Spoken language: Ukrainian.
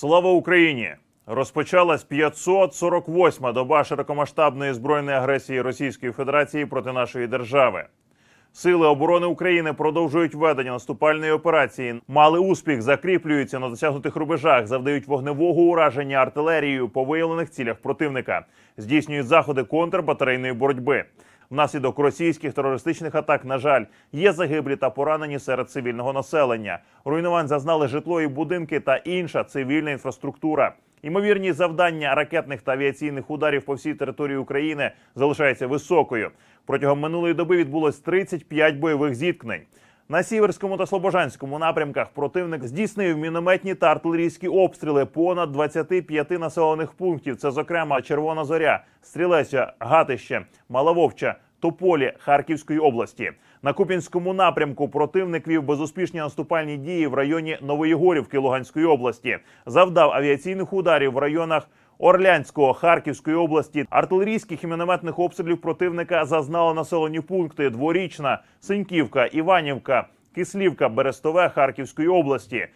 Слава Україні! Розпочалась 548-ма доба широкомасштабної збройної агресії Російської Федерації проти нашої держави. Сили оборони України продовжують ведення наступальної операції. Мали успіх, закріплюються на досягнутих рубежах, завдають вогневого ураження артилерією по виявлених цілях противника, здійснюють заходи контрбатарейної боротьби. Внаслідок російських терористичних атак, на жаль, є загиблі та поранені серед цивільного населення. Руйнувань зазнали житло і будинки та інша цивільна інфраструктура. Ймовірність завдання ракетних та авіаційних ударів по всій території України залишається високою. Протягом минулої доби відбулось 35 бойових зіткнень. На сіверському та слобожанському напрямках противник здійснив мінометні та артилерійські обстріли понад 25 населених пунктів. Це, зокрема, Червона Зоря, Стрілеця, Гатище, Малововча, Тополі Харківської області. На Купінському напрямку противник вів безуспішні наступальні дії в районі Новоєгорівки Луганської області. Завдав авіаційних ударів в районах Орлянського Харківської області. Артилерійських і мінометних обстрілів противника зазнали населені пункти Дворічна, Синьківка, Іванівка. Кислівка, Берестове Харківської області.